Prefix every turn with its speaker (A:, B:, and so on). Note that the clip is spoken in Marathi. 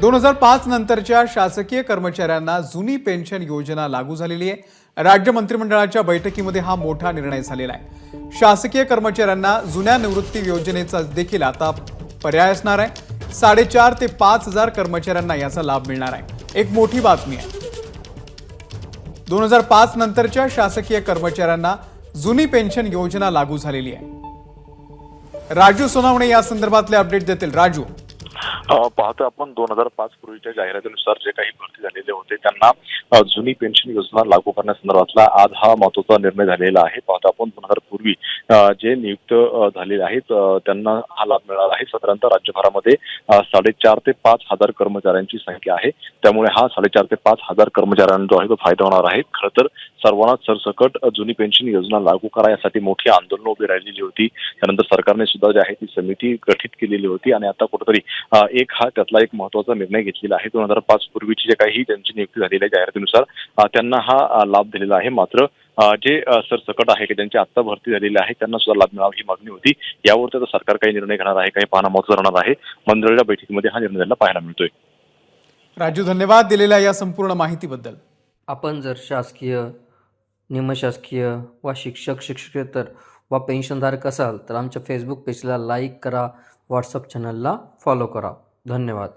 A: दोन हजार पाच नंतरच्या शासकीय कर्मचाऱ्यांना जुनी पेन्शन योजना लागू झालेली आहे. राज्य मंत्रिमंडळाच्या बैठकीमध्ये हा मोठा निर्णय झालेला आहे. शासकीय कर्मचाऱ्यांना जुन्या निवृत्ती योजनेचा देखील आता पर्याय असणार आहे. साडेचार ते पाच हजार कर्मचाऱ्यांना याचा लाभ मिळणार आहे. एक मोठी बातमी आहे. दोन हजार पाच नंतरच्या शासकीय कर्मचाऱ्यांना जुनी पेन्शन योजना लागू झालेली आहे. राजू सोनावणे या संदर्भातले अपडेट देतील. राजू.
B: पाहतो आपण दोन हजार पाच पूर्वीच्या जाहिरातीनुसार जे काही भरती झालेले होते त्यांना जुनी पेन्शन योजना लागू करण्यासंदर्भातला आज हा महत्त्वाचा निर्णय झालेला आहे. पाहतो आपण दोन हजार पूर्वी जे नियुक्त झालेले आहेत त्यांना हा लाभ मिळणार आहे. साधारणतः राज्यभरामध्ये साडेचार ते पाच हजार कर्मचाऱ्यांची संख्या आहे. त्यामुळे हा साडेचार ते पाच हजार कर्मचाऱ्यांना जो आहे तो फायदा होणार आहे. खरं तर सर्वांना सरसकट जुनी पेन्शन योजना लागू करा यासाठी मोठी आंदोलनं उभी राहिलेली होती. त्यानंतर सरकारने सुद्धा जे आहे ती समिती गठीत केलेली होती आणि आता कुठेतरी एक हा त्यातला एक महत्त्वाचा निर्णय घेतलेला आहे. दोन हजार पाच पूर्वीची जे काही त्यांची नियुक्ती झालेली आहे जाहिरातीनुसार त्यांना हा लाभ दिलेला आहे. मात्र जे सरसकट आहे की ज्यांची आत्ता भरती झालेली आहे. त्यांना सुद्धा लाभ मिळावा ही मागणी होती. यावर आता सरकार काही निर्णय घेणार आहे काही पाहणं महत्वाचं राहणार आहे. मंडळाच्या बैठकीमध्ये हा निर्णय झालेला पाहायला मिळतोय.
A: राजू धन्यवाद दिलेल्या या संपूर्ण माहितीबद्दल.
C: आपण जर शासकीय निमशासकीय वा शिक्षक शिक्षकेतर वा पेन्शनधारक असाल तर आमच्या फेसबुक पेजला लाईक करा. व्हॉट्सअप चॅनलला फॉलो करा. धन्यवाद.